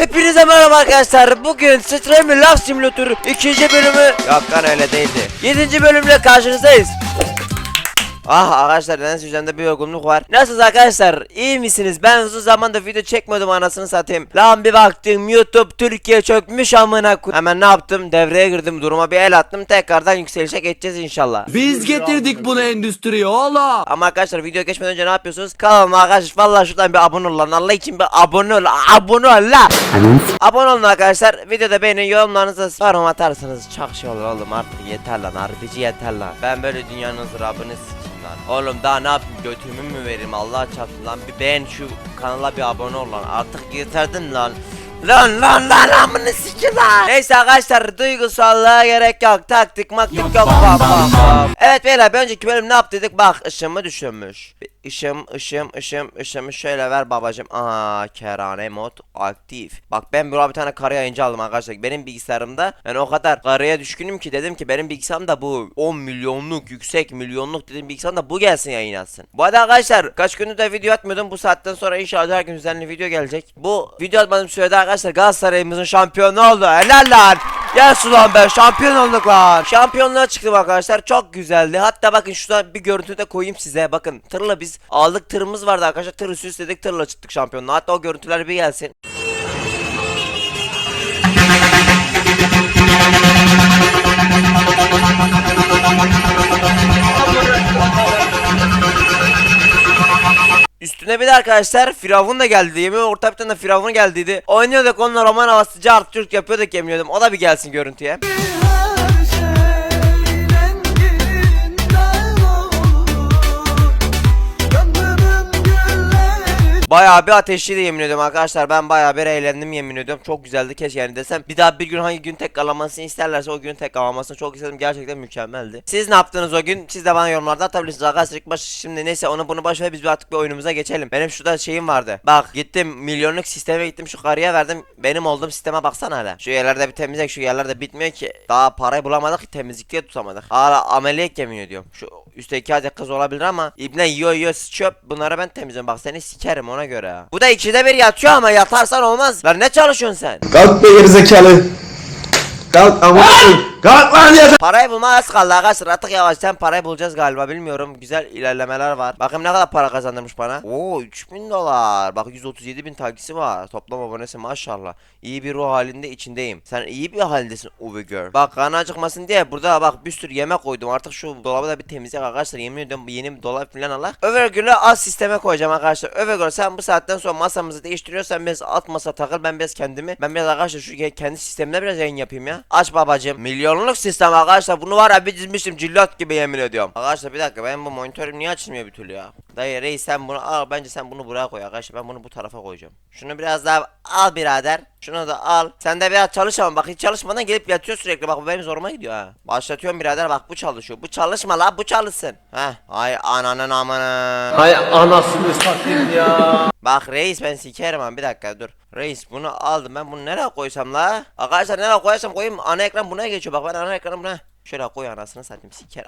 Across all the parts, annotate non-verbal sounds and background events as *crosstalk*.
Hepinize merhaba arkadaşlar. Bugün Stream Love Simulator 2. bölümü Yok lan öyle değildi. 7. bölümle karşınızdayız. Ah arkadaşlar nedense üzerinde bir yorgunluk var. Nasılsınız arkadaşlar? İyi misiniz? Ben uzun zamandır video çekmiyordum anasını satayım. Lan bir baktım YouTube Türkiye çökmüş amına koy- Hemen ne yaptım? Devreye girdim duruma bir el attım. Tekrardan yükselişe geçeceğiz inşallah. Biz getirdik bunu endüstriye oğlum. Ama arkadaşlar video geçmeden önce ne yapıyorsunuz? Kanalıma arkadaşlar vallahi şuradan bir abone olun lan. Allah için bir abone ol. Abone ol la. abone olun arkadaşlar. Videoda beğenin yorumlarınızı yorum atarsanız çok şey olur oğlum artık yeter lan. Harbici yeter lan. Ben böyle dünyanın ızdırabını sikeyim lan. Oğlum daha ne yapayım götümü mü vereyim Allah çarpsın lan. Bir beğen şu kanala bir abone ol lan. Artık yeterdin lan. Lan lan lan amını sikin lan. Neyse arkadaşlar duygusallığa gerek yok. Taktik maktik yok. Bam, bam, bam. Evet beyler bir önceki bölüm ne yaptıydık? Bak ışığımı düşürmüş. Bir Işığım ışığım ışığım ışığımı şöyle ver babacım. Aa kerane mod aktif. Bak ben burada bir tane kara yayıncı aldım arkadaşlar. Benim bilgisayarımda yani o kadar karaya düşkünüm ki dedim ki benim bilgisayarımda bu 10 milyonluk yüksek milyonluk dedim bilgisayarımda bu gelsin yayın atsın. Bu arada arkadaşlar kaç gündür de video atmıyordum. Bu saatten sonra inşallah her gün düzenli video gelecek. Bu video atmadığım sürede arkadaşlar Galatasaray'ımızın şampiyonu oldu. Helal lan. Gel ulan be şampiyon olduk lan. Şampiyonluğa çıktım arkadaşlar. Çok güzeldi. Hatta bakın şuradan bir görüntü de koyayım size. Bakın tırla biz aldık tırımız vardı arkadaşlar. Tırı süsledik tırla çıktık şampiyonluğa. Hatta o görüntüler bir gelsin. Üstüne bir de arkadaşlar Firavun da geldi. Yemin orta bir tane Firavun geldiydi. Oynuyorduk onunla roman havası cart Türk yapıyorduk yemin ediyorum. O da bir gelsin görüntüye. Bayağı bir ateşliydi yemin ediyorum arkadaşlar. Ben bayağı bir eğlendim yemin ediyorum. Çok güzeldi keşke yani desem. Bir daha bir gün hangi gün tekrarlamasını isterlerse o gün tekrarlamasını çok istedim. Gerçekten mükemmeldi. Siz ne yaptınız o gün? Siz de bana yorumlarda atabilirsiniz arkadaşlar. İlk baş şimdi neyse onu bunu boş ver biz artık bir oyunumuza geçelim. Benim şurada şeyim vardı. Bak gittim milyonluk sisteme gittim şu karıya verdim. Benim olduğum sisteme baksana hala. Şu yerlerde bir temizlik şu yerlerde bitmiyor ki. Daha parayı bulamadık ki temizlikte tutamadık. Hala ameliyat yemin ediyorum. Şu üstteki hadi kız olabilir ama İbne yiyor yiyor çöp. Bunları ben temizliyorum. Bak seni sikerim ona göre ha. Bu da ikide bir yatıyor ama yatarsan olmaz. Lan ne çalışıyorsun sen? Kalk be gerizekalı. Kalk amına koyayım. Kalk lan. Parayı bulma az kaldı arkadaşlar. Artık yavaştan parayı bulacağız galiba. Bilmiyorum. Güzel ilerlemeler var. Bakın ne kadar para kazandırmış bana. Oo 3000 dolar. Bak 137 bin takipçisi var. Toplam abonesi maşallah. İyi bir ruh halinde içindeyim. Sen iyi bir halindesin Uwe Girl. Bak karnı acıkmasın diye burada bak bir sürü yemek koydum. Artık şu dolabı da bir temizle arkadaşlar. Yemin ediyorum yeni bir dolap falan Allah Över Girl'ü az sisteme koyacağım arkadaşlar. Över Girl sen bu saatten sonra masamızı değiştiriyorsan biraz alt masa takıl. Ben biraz kendimi Ben biraz arkadaşlar şu kendi sistemine biraz yayın yapayım ya. Aç babacım milyonluk sistem arkadaşlar. Bunu var ya bir dizmiştim cillot gibi yemin ediyorum. Arkadaşlar bir dakika benim bu monitörüm niye açılmıyor bir türlü ya? Dayı reis sen bunu al bence sen bunu buraya koy arkadaşlar. Ben bunu bu tarafa koyacağım. Şunu biraz daha al birader. Şunu da al. Sen de biraz çalış ama bak hiç çalışmadan gelip yatıyor sürekli. Bak bu benim zoruma gidiyor ha. Başlatıyorum birader bak bu çalışıyor. Bu çalışma la bu çalışsın. Heh. Ay ananın amına Hay anasını satayım ya. Bak reis ben sikerim ama bir dakika dur. Reis bunu aldım ben bunu nereye koysam la? Arkadaşlar nereye koyarsam koyayım ana ekran buna geçiyor bak ben ana ekranı buna. Şöyle koy anasını satayım siker.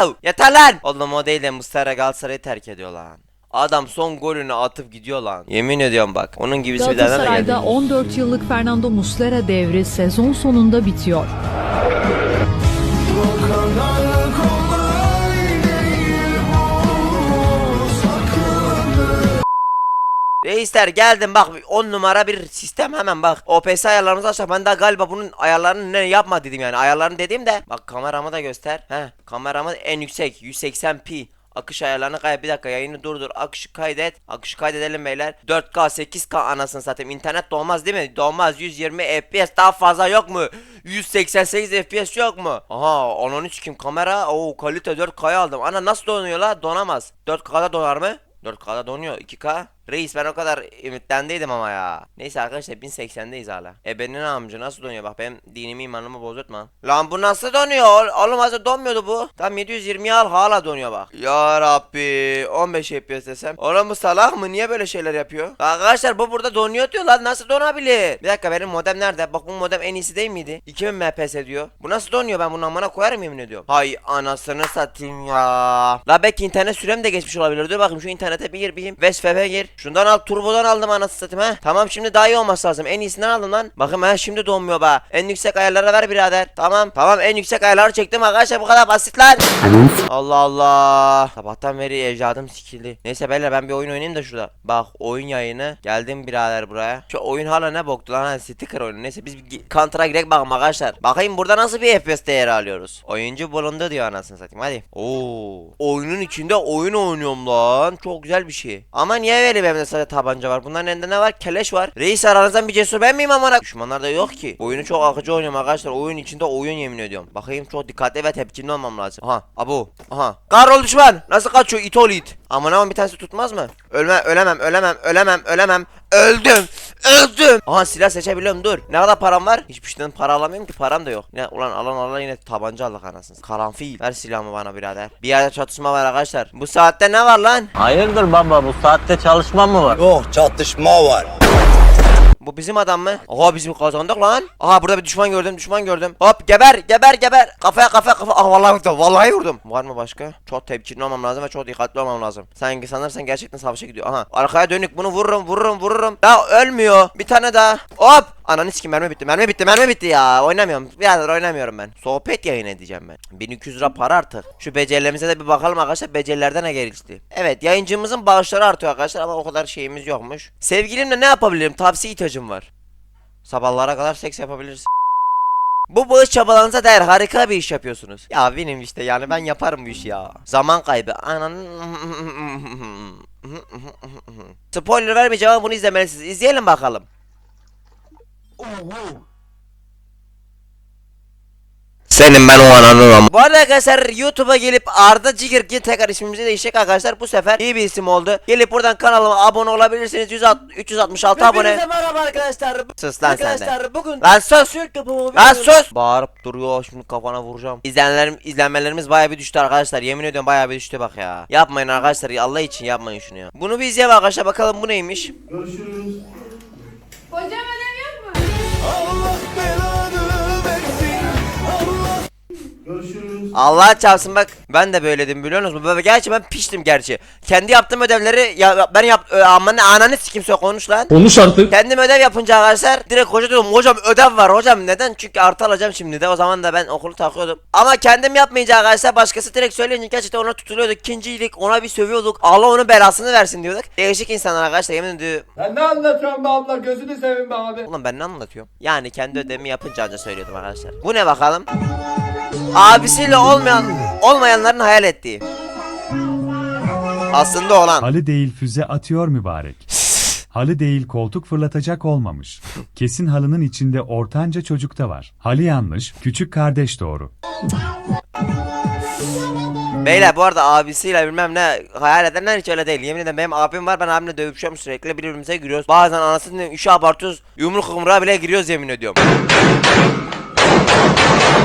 Au! Yeter lan! Oğlum o değil de Muslera Galatasaray'ı terk ediyor lan. Adam son golünü atıp gidiyor lan. Yemin ediyorum bak. Onun gibisi bir daha da geldi. Galatasaray'da 14 yıllık Fernando Muslera devri sezon sonunda bitiyor. Reisler geldim bak 10 numara bir sistem hemen bak. OPS ayarlarımızı açtık. Ben daha galiba bunun ayarlarını ne yapma dedim yani. Ayarlarını dediğim de bak kameramı da göster. He kameramı en yüksek 180p. Akış ayarlarını kaydet. Bir dakika yayını durdur. Akışı kaydet. Akışı kaydedelim beyler. 4K 8K anasını satayım. İnternet doğmaz değil mi? Doğmaz. 120 FPS daha fazla yok mu? 188 FPS yok mu? Aha onun kim kamera? Oo kalite 4K'ya aldım. Ana nasıl donuyor la? Donamaz. 4K'da donar mı? 4K'da donuyor 2K Reis ben o kadar ümitlendiydim ama ya. Neyse arkadaşlar 1080'deyiz hala. Ebenin amca nasıl donuyor? Bak benim dinimi imanımı bozultma Lan bu nasıl donuyor? Oğlum hazır donmuyordu bu. Tam 720'ye al hala donuyor bak. Ya Rabbi 15 FPS desem. Oğlum bu salak mı? Niye böyle şeyler yapıyor? Arkadaşlar bu burada donuyor diyor lan. Nasıl donabilir? Bir dakika benim modem nerede? Bak bu modem en iyisi değil miydi? 2000 MPS diyor. Bu nasıl donuyor? Ben bunu amına koyarım yemin ediyorum. Hay anasını satayım ya. La belki internet sürem de geçmiş olabilir. Dur bakayım şu internete bir gir bir West gir Şundan al turbodan aldım anasını satayım ha. Tamam şimdi daha iyi olması lazım. En iyisinden aldım lan. Bakın ha şimdi donmuyor ba. En yüksek ayarlara ver birader. Tamam. Tamam en yüksek ayarları çektim arkadaşlar bu kadar basit lan. Allah Allah. Sabahtan beri ecdadım sikildi. Neyse beyler ben bir oyun oynayayım da şurada. Bak oyun yayını. Geldim birader buraya. Şu oyun hala ne boktu lan ha sticker oyunu. Neyse biz bir Counter'a girek bakalım arkadaşlar. Bakayım burada nasıl bir FPS değeri alıyoruz. Oyuncu bulundu diyor anasını satayım hadi. Oo. Oyunun içinde oyun oynuyorum lan. Çok güzel bir şey. Ama niye böyle benim sadece tabanca var? Bunların elinde ne var? Keleş var. Reis aranızdan bir cesur ben miyim amına? Düşmanlar da yok ki. Oyunu çok akıcı oynuyorum arkadaşlar. Oyun içinde oyun yemin ediyorum. Bakayım çok dikkatli ve tepkili olmam lazım. Aha abu. Aha. Kahrol düşman. Nasıl kaçıyor it ol it. Aman aman bir tanesi tutmaz mı? Ölme ölemem ölemem ölemem ölemem. Öldüm. Öldüm. Aha silah seçebiliyorum dur. Ne kadar param var? Hiçbir şeyden para alamıyorum ki param da yok. Yine ulan alan alan yine tabanca aldık anasını. Karanfil. Ver silahımı bana birader. Bir yerde çatışma var arkadaşlar. Bu saatte ne var lan? Hayırdır baba bu saatte çalışma mı var? Yok çatışma var. Bu bizim adam mı? Aha bizim kazandık lan. Aha burada bir düşman gördüm, düşman gördüm. Hop geber, geber, geber. Kafaya, kafaya, kafa. Ah vallahi vurdum, vallahi vurdum. Var mı başka? Çok tepkili olmam lazım ve çok dikkatli olmam lazım. Sanki sanırsan gerçekten savaşa gidiyor. Aha arkaya dönük bunu vururum, vururum, vururum. Daha ölmüyor. Bir tane daha. Hop. Ananı sikim mermi bitti, mermi bitti, mermi bitti ya. Oynamıyorum. Birader oynamıyorum ben. Sohbet yayın edeceğim ben. 1200 lira para artık. Şu becerilerimize de bir bakalım arkadaşlar. Becerilerden ne gelişti? Evet yayıncımızın bağışları artıyor arkadaşlar ama o kadar şeyimiz yokmuş. Sevgilimle ne yapabilirim? Tavsiye ihtiyacım var. Sabahlara kadar seks yapabiliriz. Bu bağış çabalarınıza değer harika bir iş yapıyorsunuz. Ya benim işte yani ben yaparım bu işi ya. Zaman kaybı. Ananın... Spoiler vermeyeceğim ama bunu izlemelisiniz. İzleyelim bakalım. Senin ben o ananı Bu arada arkadaşlar YouTube'a gelip Arda Cigirgin tekrar ismimizi değişecek arkadaşlar. Bu sefer iyi bir isim oldu. Gelip buradan kanalıma abone olabilirsiniz. 160, 366 abone. merhaba arkadaşlar. Sus lan sen de. Arkadaşlar bugün Lan sus. Türk yapımı Lan sus. Bağırıp duruyor şimdi kafana vuracağım. İzlenlerim, izlenmelerimiz bayağı bir düştü arkadaşlar. Yemin ediyorum bayağı bir düştü bak ya. Yapmayın arkadaşlar Allah için yapmayın şunu ya. Bunu bir izleyelim arkadaşlar bakalım bu neymiş. Hocam Allah çarpsın bak ben de böyledim biliyor musunuz? Böyle gerçi ben piştim gerçi. Kendi yaptığım ödevleri ya ben yap e, aman ananı sikim söyle konuş lan. Konuş artık. Kendim ödev yapınca arkadaşlar direkt hoca diyorum hocam ödev var hocam neden? Çünkü artı alacağım şimdi de o zaman da ben okulu takıyordum. Ama kendim yapmayınca arkadaşlar başkası direkt söyleyince gerçekten ona tutuluyorduk. İkinciydik ona bir sövüyorduk. Allah onun belasını versin diyorduk. Değişik insanlar arkadaşlar yemin ediyorum. Ben ne anlatıyorum be abla gözünü seveyim be abi. Ulan ben ne anlatıyorum? Yani kendi ödevimi yapınca anca söylüyordum arkadaşlar. Bu ne bakalım? Abisiyle olmayan olmayanların hayal ettiği. Aslında olan. Halı değil füze atıyor mübarek. Halı değil koltuk fırlatacak olmamış. Kesin halının içinde ortanca çocuk da var. Halı yanlış, küçük kardeş doğru. Beyler bu arada abisiyle bilmem ne hayal edenler hiç öyle değil. Yemin ederim benim abim var ben abimle dövüşüyorum sürekli birbirimize giriyoruz. Bazen anasını işe abartıyoruz. Yumruk yumruğa bile giriyoruz yemin ediyorum.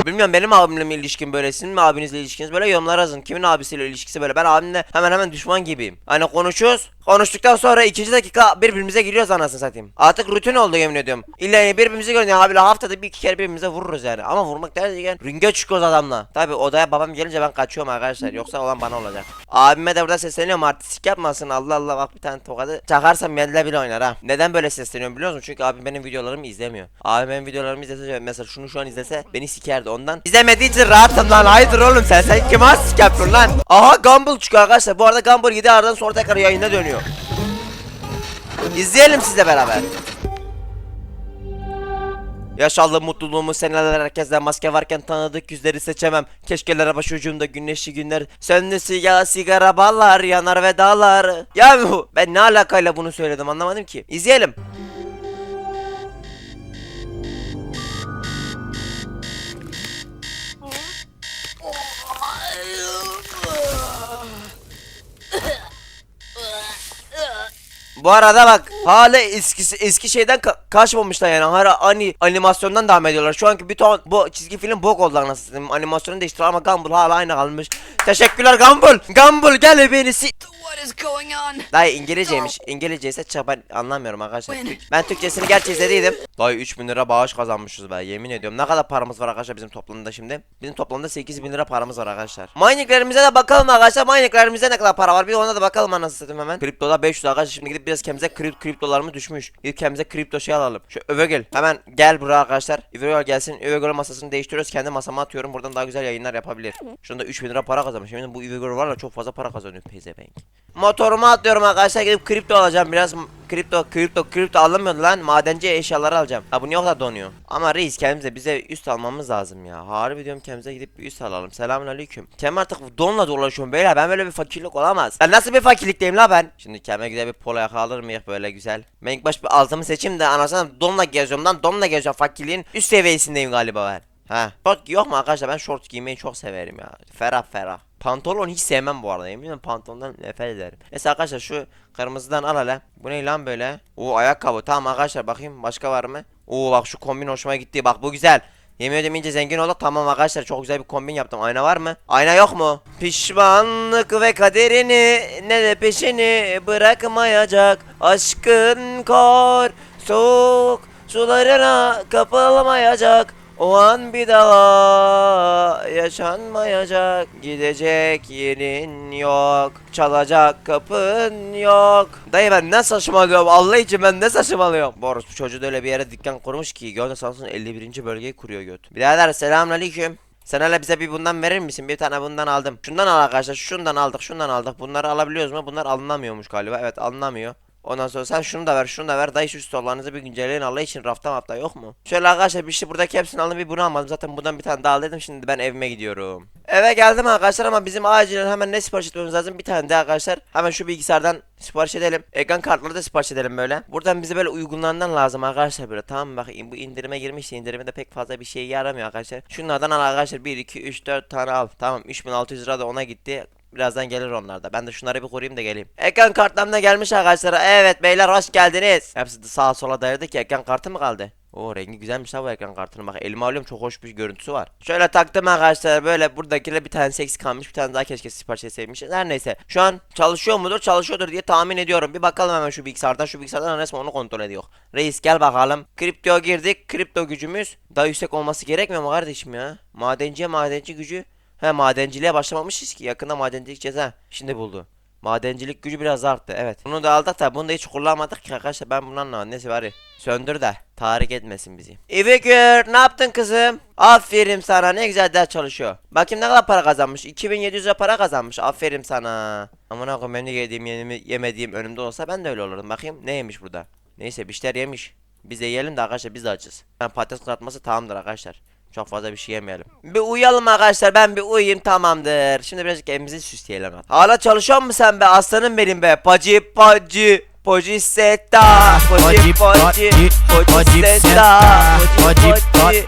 Bilmiyorum benim abimle mi ilişkim böyle sizin mi abinizle ilişkiniz böyle yorumlara yazın. Kimin abisiyle ilişkisi böyle ben abimle hemen hemen düşman gibiyim. Hani konuşuyoruz. Konuştuktan sonra ikinci dakika birbirimize giriyoruz anasını satayım. Artık rutin oldu yemin ediyorum. İlla yani birbirimize görüyoruz yani abiyle haftada bir iki kere birbirimize vururuz yani. Ama vurmak derken ringe çıkıyoruz adamla. Tabi odaya babam gelince ben kaçıyorum arkadaşlar. Yoksa olan bana olacak. Abime de burada sesleniyorum artistik yapmasın Allah Allah bak bir tane tokadı çakarsam yerle bile oynar ha. Neden böyle sesleniyorum biliyor musun? Çünkü abi benim videolarımı izlemiyor. Abi benim videolarımı izlese mesela şunu şu an izlese beni sikerdi ondan. İzlemediği için rahatım lan hayırdır oğlum sen sen kime sik yapıyorsun lan? Aha Gumball çıkıyor arkadaşlar. Bu arada Gumball 7 aradan sonra tekrar yayına dönüyor. İzleyelim sizle beraber. Yaşallı mutluluğumu seneler herkesten maske varken tanıdık yüzleri seçemem. Keşkelere başucumda güneşli günler. Sönlü siga sigara ballar yanar ve dağlar. Ya ben ne alakayla bunu söyledim anlamadım ki. İzleyelim. Bu arada bak Hala eskisi eski şeyden ka- kaçmamışlar yani. Hala ani animasyondan devam ediyorlar. Şu anki bir ton bu çizgi film bok oldu anasını satayım. Animasyonu değiştirdiler ama Gumball hala aynı kalmış. Teşekkürler Gumball. Gumball gel beni si What is going on? Dayı İngilizceymiş. İngilizce ise ça- ben anlamıyorum arkadaşlar. Türk- Ben Türkçesini gerçi izlediydim. Dayı 3000 lira bağış kazanmışız be yemin ediyorum. Ne kadar paramız var arkadaşlar bizim toplamda şimdi? Bizim toplamda 8000 lira paramız var arkadaşlar. Mininglerimize de bakalım arkadaşlar. Mininglerimize ne kadar para var? Bir ona da bakalım anasını satayım hemen. Kriptoda 500 arkadaşlar. Şimdi gidip biraz kendimize krip kriptolarımız düşmüş. Gidip kendimize kripto şey alalım. Şu Övegül. Hemen gel buraya arkadaşlar. Övegül gelsin. Övegül masasını değiştiriyoruz. Kendi masama atıyorum. Buradan daha güzel yayınlar yapabilir. Şunda 3000 lira para kazanmış. Şimdi bu Övegül var ya çok fazla para kazanıyor pezevenk. Motoruma atlıyorum arkadaşlar gidip kripto alacağım biraz kripto kripto kripto alamıyordu lan madenci eşyaları alacağım. Ha bu niye o kadar donuyor? Ama reis kendimize bize üst almamız lazım ya. Harbi diyorum kendimize gidip bir üst alalım. Selamun aleyküm. Kem artık donla dolaşıyorum beyler ben böyle bir fakirlik olamaz. Ben nasıl bir fakirlikteyim la ben? Şimdi kendime güzel bir polo yaka alır mıyım böyle güzel. Ben ilk baş bir altımı seçeyim de anasını donla geziyorum lan donla geziyorum fakirliğin üst seviyesindeyim galiba ben. Ha. Bak yok mu arkadaşlar ben short giymeyi çok severim ya. Ferah ferah. Pantolon hiç sevmem bu arada. Eminim pantolondan nefret ederim. Neyse arkadaşlar şu kırmızıdan al hele. Bu ne lan böyle? Oo ayakkabı. Tamam arkadaşlar bakayım başka var mı? Oo bak şu kombin hoşuma gitti. Bak bu güzel. Yemin ederim zengin olduk. Tamam arkadaşlar çok güzel bir kombin yaptım. Ayna var mı? Ayna yok mu? Pişmanlık ve kaderini ne de peşini bırakmayacak. Aşkın kor soğuk sularına kapılmayacak. O an bir daha yaşanmayacak Gidecek yerin yok Çalacak kapın yok Dayı ben ne saçmalıyorum Allah için ben ne saçmalıyorum Boris bu çocuğu da öyle bir yere dükkan kurmuş ki Gördün sansın 51. bölgeyi kuruyor göt Birader selamünaleyküm sen hele bize bir bundan verir misin? Bir tane bundan aldım. Şundan al arkadaşlar. Şundan aldık. Şundan aldık. Bunları alabiliyoruz mu? Bunlar alınamıyormuş galiba. Evet alınamıyor. Ondan sonra sen şunu da ver, şunu da ver. Dayı şu stollarınızı bir güncelleyin Allah için rafta mapta yok mu? Şöyle arkadaşlar bir şey buradaki hepsini aldım bir bunu almadım. Zaten bundan bir tane daha al dedim. Şimdi ben evime gidiyorum. Eve geldim arkadaşlar ama bizim acilen hemen ne sipariş etmemiz lazım? Bir tane de arkadaşlar. Hemen şu bilgisayardan sipariş edelim. Ekran kartları da sipariş edelim böyle. Buradan bize böyle uygunlarından lazım arkadaşlar böyle. Tamam bak bu indirime girmişti. İndirime de pek fazla bir şey yaramıyor arkadaşlar. Şunlardan al arkadaşlar. 1, 2, 3, 4 tane al. Tamam 3600 lira da ona gitti. Birazdan gelir onlar da. Ben de şunları bir koruyayım da geleyim. Ekran kartlarım da gelmiş arkadaşlar. Evet beyler hoş geldiniz. Hepsi de sağa sola dayadı ki ekran kartı mı kaldı? O rengi güzelmiş ha bu ekran kartının bak elime alıyorum çok hoş bir görüntüsü var. Şöyle taktım arkadaşlar böyle buradakiyle bir tane eksik kalmış bir tane daha keşke sipariş etseymişiz. Her neyse şu an çalışıyor mudur çalışıyordur diye tahmin ediyorum. Bir bakalım hemen şu bilgisayardan şu bilgisayardan resmen onu kontrol ediyor. Reis gel bakalım. Kripto girdik kripto gücümüz daha yüksek olması gerekmiyor mu kardeşim ya? Madenciye madenci gücü. He madenciliğe başlamamışız ki yakında madencilik ceza. Şimdi buldu. Madencilik gücü biraz arttı evet. Bunu da aldık da bunu da hiç kullanmadık ki arkadaşlar ben bunu anlamadım. Neyse bari söndür de tahrik etmesin bizi. İvikür ne yaptın kızım? Aferin sana ne güzel ders çalışıyor. Bakayım ne kadar para kazanmış. 2700 lira para kazanmış. Aferin sana. Amına koyayım benim de yediğim yenimi- yemediğim önümde olsa ben de öyle olurdum. Bakayım ne yemiş burada. Neyse bir şeyler yemiş. Biz de yiyelim de arkadaşlar biz de açız. Ben patates kızartması tamamdır arkadaşlar. Çok fazla bir şey yemeyelim. Bir uyuyalım arkadaşlar ben bir uyuyayım tamamdır. Şimdi birazcık evimizi süsleyelim. Hala çalışıyor musun sen be aslanım benim be? Pacı pacı. Poci seta, poci poci, poci seta, poci poci,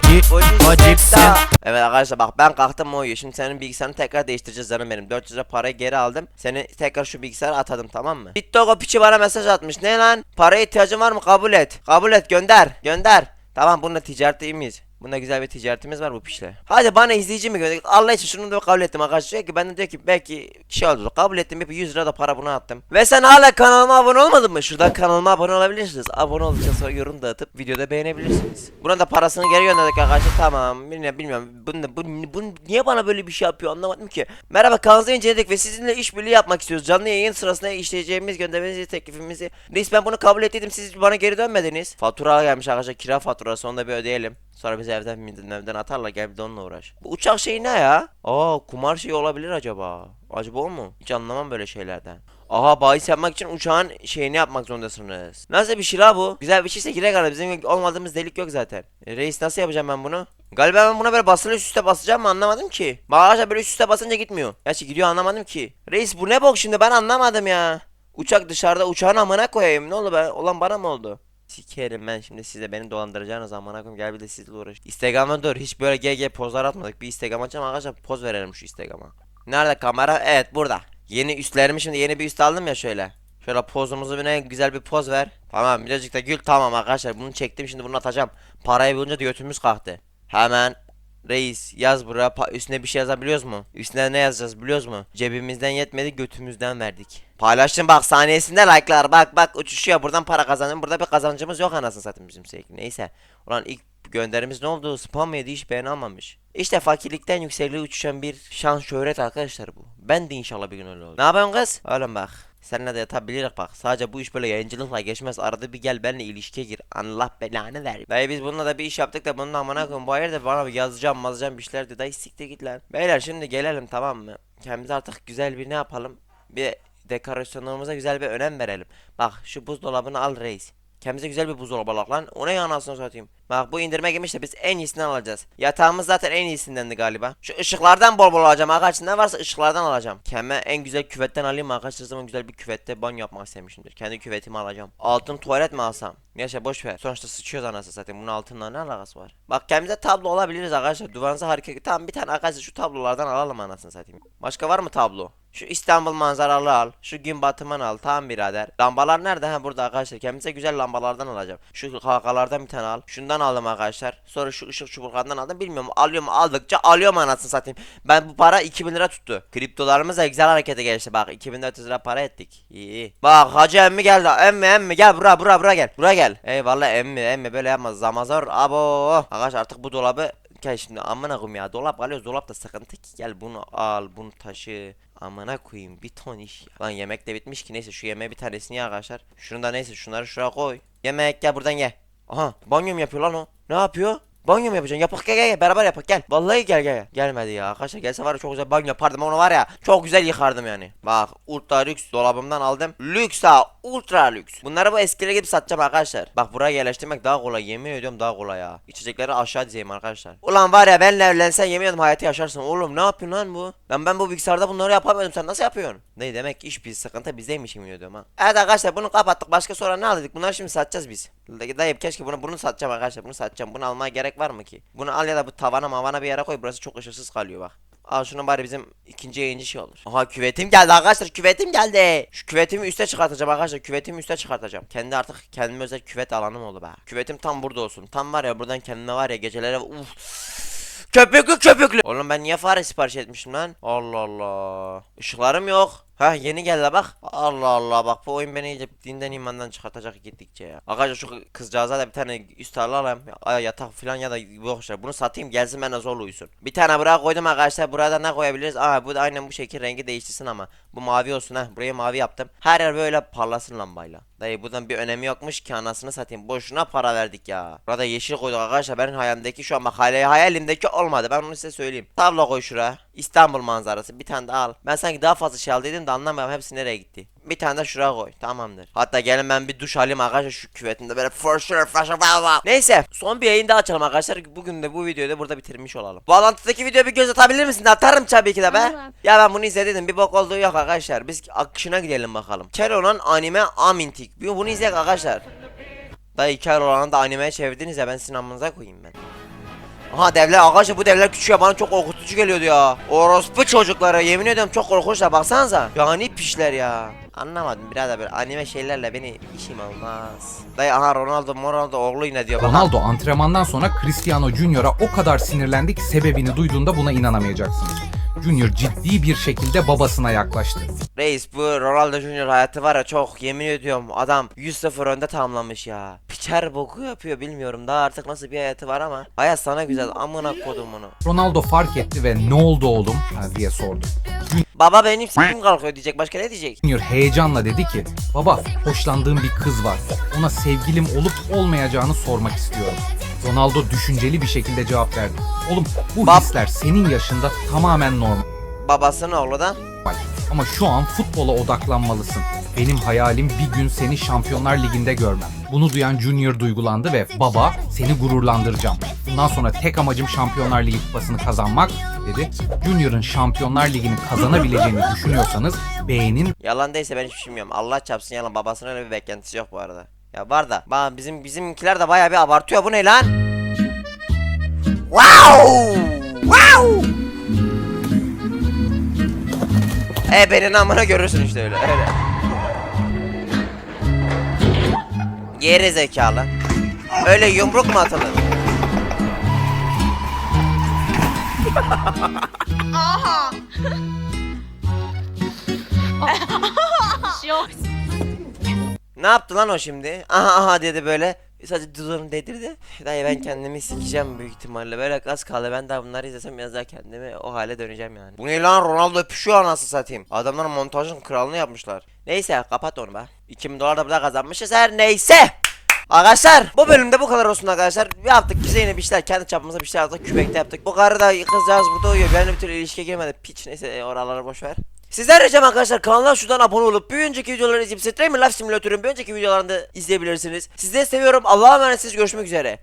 poci seta. Evet arkadaşlar bak ben kalktım o uyuyor. Şimdi senin bilgisayarını tekrar değiştireceğiz canım benim. 400 lira parayı geri aldım. Seni tekrar şu bilgisayara atadım tamam mı? Bittogo piçi bana mesaj atmış. Ne lan? Paraya ihtiyacın var mı? Kabul et. Kabul et gönder. Gönder. Tamam bununla ticaret iyi miyiz? Bunda güzel bir ticaretimiz var bu pişle. Hadi bana izleyici mi gönder? Allah için şunu da kabul ettim arkadaşlar. Diyor ki ben de diyor ki belki şey oldu. Kabul ettim bir 100 lira da para buna attım. Ve sen hala kanalıma abone olmadın mı? Şuradan kanalıma abone olabilirsiniz. Abone olduktan sonra yorum da atıp videoda beğenebilirsiniz. Buna da parasını geri gönderdik arkadaşlar. Tamam. Bilmiyorum bilmiyorum. Bunu, da- bu, bu niye bana böyle bir şey yapıyor anlamadım ki. Merhaba kanalınızı inceledik ve sizinle işbirliği yapmak istiyoruz. Canlı yayın sırasında işleyeceğimiz göndermenizi teklifimizi. Reis ben bunu kabul ettiydim siz bana geri dönmediniz. Fatura gelmiş arkadaşlar kira faturası onu da bir ödeyelim. Sonra bizi evden evden atarlar gel bir de onunla uğraş. Bu uçak şeyi ne ya? Aa kumar şeyi olabilir acaba. Acaba o mu? Hiç anlamam böyle şeylerden. Aha bahis yapmak için uçağın şeyini yapmak zorundasınız. Nasıl bir şey bu? Güzel bir şeyse girek ara bizim olmadığımız delik yok zaten. E, reis nasıl yapacağım ben bunu? Galiba ben buna böyle basılı üst üste basacağım mı anlamadım ki. Bağaçta böyle üst üste basınca gitmiyor. Gerçi gidiyor anlamadım ki. Reis bu ne bok şimdi ben anlamadım ya. Uçak dışarıda uçağın amına koyayım ne oldu be? Olan bana mı oldu? Sikerim ben şimdi size beni dolandıracağınız zaman koyayım gel bir de sizle uğraş. Instagram'a dur hiç böyle GG pozlar atmadık. Bir Instagram açalım arkadaşlar poz verelim şu Instagram'a. Nerede kamera? Evet burada. Yeni üstlerimi şimdi yeni bir üst aldım ya şöyle. Şöyle pozumuzu bir ne güzel bir poz ver. Tamam birazcık da gül tamam arkadaşlar bunu çektim şimdi bunu atacağım. Parayı bulunca da götümüz kalktı. Hemen reis yaz buraya üstüne bir şey yazabiliyoruz mu? Üstüne ne yazacağız biliyoruz mu? Cebimizden yetmedi götümüzden verdik. Paylaştım bak saniyesinde like'lar bak bak uçuşuyor buradan para kazanıyorum burada bir kazancımız yok anasını satayım bizim sevgili neyse. Ulan ilk gönderimiz ne oldu spam mıydı hiç beğeni almamış. İşte fakirlikten yüksekliğe uçuşan bir şans şöhret arkadaşlar bu. Ben de inşallah bir gün öyle olur. Ne yapıyorsun kız? Oğlum bak. Seninle de yatabiliriz bak. Sadece bu iş böyle yayıncılıkla geçmez. Arada bir gel benimle ilişkiye gir. Allah belanı ver. Dayı biz bununla da bir iş yaptık da bunun amına koyayım. Bu hayır da bana yazacağım mazacağım bir şeyler de. Dayı siktir git lan. Beyler şimdi gelelim tamam mı? Kendimize artık güzel bir ne yapalım? Bir dekorasyonlarımıza güzel bir önem verelim. Bak şu buzdolabını al reis. Kendimize güzel bir buzdolabı alak lan. O ne anasını satayım. Bak bu indirme gelmiş de biz en iyisinden alacağız. Yatağımız zaten en iyisindendi galiba. Şu ışıklardan bol bol alacağım arkadaşlar. Ne varsa ışıklardan alacağım. Kendime en güzel küvetten alayım arkadaşlar? Zaman güzel bir küvette banyo yapmak istemişimdir. Kendi küvetimi alacağım. Altın tuvalet mi alsam? Yaşa boş ver. Sonuçta sıçıyoruz anasını satayım. Bunun altınla ne alakası var? Bak kendimize tablo alabiliriz arkadaşlar. Duvarınıza harika. Tamam bir tane arkadaşlar şu tablolardan alalım anasını satayım. Başka var mı tablo? Şu İstanbul manzaralı al. Şu gün batımını al. Tamam birader. Lambalar nerede? Ha burada arkadaşlar. Kendimize güzel lambalardan alacağım. Şu halkalardan bir tane al. Şundan aldım arkadaşlar. Sonra şu ışık çubuklarından aldım. Bilmiyorum alıyorum aldıkça alıyorum anasını satayım. Ben bu para 2000 lira tuttu. Kriptolarımız da güzel harekete geçti. Bak 2400 lira para ettik. İyi iyi. Bak hacı emmi geldi. Emmi emmi gel bura bura bura gel. Buraya gel. Eyvallah emmi emmi böyle yapma. Zamazor abo. Arkadaş artık bu dolabı Gel şimdi amına koyayım ya dolap alıyoruz dolap da sıkıntı ki gel bunu al bunu taşı amına koyayım bir ton iş ya. Lan yemek de bitmiş ki neyse şu yemeğe bir tanesini ye arkadaşlar Şunu da neyse şunları şuraya koy Yemek gel buradan ye Aha banyo mu yapıyor lan o ne yapıyor Banyo mu yapacaksın? Yapak gel gel gel beraber yapak gel. Vallahi gel gel. Gelmedi ya. Arkadaşlar gelse var ya çok güzel banyo yapardım onu var ya. Çok güzel yıkardım yani. Bak ultra lüks dolabımdan aldım. Lüks ha ultra lüks. Bunları bu eskilere gidip satacağım arkadaşlar. Bak buraya yerleştirmek daha kolay. Yemin ediyorum daha kolay ya. İçecekleri aşağı dizeyim arkadaşlar. Ulan var ya benle evlensen yemin ediyorum hayatı yaşarsın. Oğlum ne yapıyorsun lan bu? Lan ben bu bilgisayarda bunları yapamıyordum. Sen nasıl yapıyorsun? Ne demek iş bir sıkıntı bizdeymiş yemin ediyorum ha. Evet arkadaşlar bunu kapattık. Başka sonra ne aldık? Bunları şimdi satacağız biz. Dayı keşke bunu bunu satacağım arkadaşlar. Bunu satacağım. Bunu almaya gerek var mı ki? Bunu al ya da bu tavana mavana bir yere koy. Burası çok ışıksız kalıyor bak. Al şunu bari bizim ikinci yayıncı şey olur. Aha küvetim geldi arkadaşlar küvetim geldi. Şu küvetimi üste çıkartacağım arkadaşlar küvetimi üste çıkartacağım. Kendi artık kendime özel küvet alanım oldu be. Küvetim tam burada olsun. Tam var ya buradan kendime var ya gecelere uf. Köpüklü köpüklü. Oğlum ben niye fare sipariş etmişim lan? Allah Allah. Işıklarım yok. Ha yeni geldi bak. Allah Allah bak bu oyun beni iyice dinden imandan çıkartacak gittikçe ya. Arkadaşlar şu kızcağıza da bir tane üst alalım. Ay yatak falan ya da boşver. Bunu satayım gelsin bana zor uyusun. Bir tane buraya koydum arkadaşlar. Buraya da ne koyabiliriz? Aa bu da aynen bu şekil rengi değiştirsin ama. Bu mavi olsun ha. Buraya mavi yaptım. Her yer böyle parlasın lambayla. Dayı buradan bir önemi yokmuş ki anasını satayım. Boşuna para verdik ya. Burada yeşil koyduk arkadaşlar. Benim hayalimdeki şu an bak hayal- hayalimdeki olmadı. Ben onu size söyleyeyim. Tablo koy şuraya. İstanbul manzarası. Bir tane daha al. Ben sanki daha fazla şey aldıydım da anlamıyorum hepsi nereye gitti. Bir tane de şuraya koy. Tamamdır. Hatta gelin ben bir duş alayım arkadaşlar şu küvetimde böyle for sure for sure. Neyse son bir yayın daha açalım arkadaşlar. Bugün de bu videoyu da burada bitirmiş olalım. Bağlantıdaki videoya bir göz atabilir misin? Atarım tabii ki de be. Ya ben bunu izledim. Bir bok olduğu yok arkadaşlar. Biz akışına gidelim bakalım. Keloğlan anime Amintik. Bunu izleyelim arkadaşlar. Dayı Keloğlan'ı da animeye çevirdiniz ya ben sizin koyayım ben. Aha devler arkadaşlar bu devler küçük ya bana çok korkutucu geliyordu ya. Orospu çocukları yemin ediyorum çok korkunçlar baksanıza. Yani pişler ya. Anlamadım birader böyle anime şeylerle beni işim olmaz. Dayı aha Ronaldo Ronaldo oğlu yine diyor. Ronaldo antrenmandan sonra Cristiano Junior'a o kadar sinirlendi ki sebebini duyduğunda buna inanamayacaksınız. Junior ciddi bir şekilde babasına yaklaştı. Reis bu Ronaldo Junior hayatı var ya çok yemin ediyorum adam 100-0 önde tamamlamış ya. Piçer boku yapıyor bilmiyorum daha artık nasıl bir hayatı var ama. Hayat sana güzel amına kodum bunu. Ronaldo fark etti ve ne oldu oğlum ha, diye sordu. Baba benim s**im kalkıyor diyecek başka ne diyecek? Junior heyecanla dedi ki baba hoşlandığım bir kız var. Ona sevgilim olup olmayacağını sormak istiyorum. Ronaldo düşünceli bir şekilde cevap verdi. Oğlum bu Bab- hisler senin yaşında tamamen normal. Babasının oğlu da. Ama şu an futbola odaklanmalısın. Benim hayalim bir gün seni Şampiyonlar Ligi'nde görmem. Bunu duyan Junior duygulandı ve baba seni gururlandıracağım. Bundan sonra tek amacım Şampiyonlar Ligi kupasını kazanmak dedi. Junior'ın Şampiyonlar Ligi'ni kazanabileceğini düşünüyorsanız beğenin Yalan değilse ben hiçbir şey bilmiyorum. Allah çarpsın yalan babasının öyle bir beklentisi yok bu arada. Ya var da. Ba bizim bizimkiler de bayağı bir abartıyor. Bu ne lan? Wow! Wow! E benim amına görürsün işte öyle. Öyle. Geri zekalı. Öyle yumruk mu atılır? *laughs* Ne yaptı lan o şimdi? Aha aha dedi böyle. Sadece dudağını dedirdi. Dayı ben kendimi sikeceğim büyük ihtimalle. Böyle az kaldı. Ben daha bunları izlesem biraz daha kendimi o hale döneceğim yani. Bu ne lan Ronaldo öpüşüyor anasını satayım. Adamlar montajın kralını yapmışlar. Neyse kapat onu be. 2000 dolar da burada kazanmışız her neyse. Arkadaşlar bu bölümde bu kadar olsun arkadaşlar. Bir yaptık bize yine bir şeyler kendi çapımızda bir şeyler yaptık. Kübekte yaptık. Bu karı da kızcağız burada uyuyor. Benimle bir türlü ilişkiye girmedi. Piç neyse oraları boş ver. Sizler ricam arkadaşlar kanala şuradan abone olup bir önceki videoları izleyip Streamer Life Simulator'ın bir önceki videolarını izleyebilirsiniz. Sizleri seviyorum. Allah'a emanetsiniz. Görüşmek üzere.